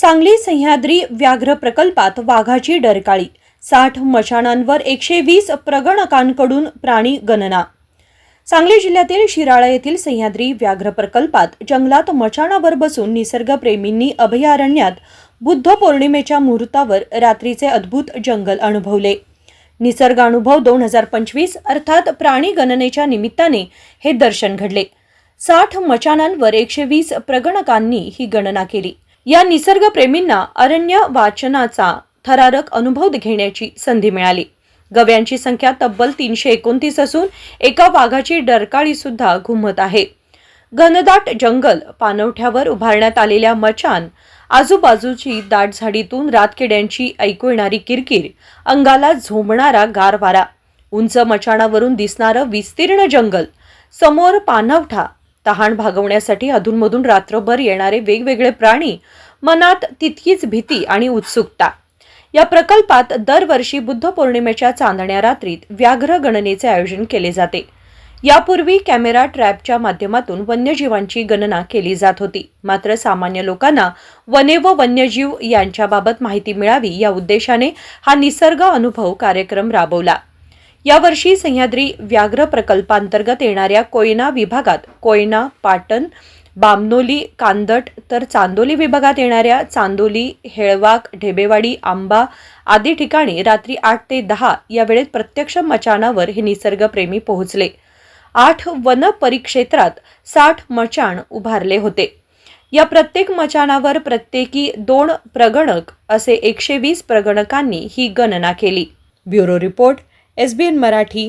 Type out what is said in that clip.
सांगली सह्याद्री व्याघ्र प्रकल्पात वाघाची डरकाळी साठ मशाणांवर एकशे वीस प्रगणकांकडून प्राणी गणना. सांगली जिल्ह्यातील शिराळा येथील सह्याद्री व्याघ्र प्रकल्पात जंगलात मचाणावर बसून निसर्गप्रेमींनी अभयारण्यात बुद्ध पौर्णिमेच्या मुहूर्तावर रात्रीचे अद्भुत जंगल अनुभवले. निसर्ग अनुभव दोन हजार पंचवीस अर्थात प्राणी गणनेच्या निमित्ताने हे दर्शन घडले. साठ मचाणांवर एकशे वीस प्रगणकांनी ही गणना केली. या निसर्गप्रेमींना अरण्य वाचनाचा थरारक अनुभव घेण्याची संधी मिळाली. गव्यांची संख्या तब्बल तीनशे एकोणतीस असून एका वाघाची डरकाळी सुद्धा घुमत आहे. घनदाट जंगल पानवठ्यावर उभारण्यात आलेल्या मचान आजूबाजूची दाट झाडीतून रातकिड्यांची ऐकू येणारी किरकिर अंगाला झोंबणारा गारवारा उंच मचाणावरून दिसणारं विस्तीर्ण जंगल समोर पानवठा तहान भागवण्यासाठी अधूनमधून रात्रभर येणारे वेगवेगळे प्राणी मनात तितकीच भीती आणि उत्सुकता. या प्रकल्पात दरवर्षी बुद्ध पौर्णिमेच्या चांदण्या रात्रीत व्याघ्र गणनेचे आयोजन केले जाते. यापूर्वी कॅमेरा ट्रॅपच्या माध्यमातून वन्यजीवांची गणना केली जात होती. मात्र सामान्य लोकांना वने व वन्यजीव यांच्याबाबत माहिती मिळावी या उद्देशाने हा निसर्ग अनुभव कार्यक्रम राबवला. यावर्षी सह्याद्री व्याघ्र प्रकल्पांतर्गत येणाऱ्या कोयना विभागात कोयना पाटण बामनोली कांदट तर चांदोली विभागात येणाऱ्या चांदोली हेळवाक ढेबेवाडी आंबा आदी ठिकाणी रात्री आठ ते दहा या वेळेत प्रत्यक्ष मचाणावर हे निसर्गप्रेमी पोहोचले. आठ वन परिक्षेत्रात साठ मचाण उभारले होते. या प्रत्येक मचाणावर प्रत्येकी दोन प्रगणक असे एकशे वीस प्रगणकांनी ही गणना केली. Bureau report S B N Marathi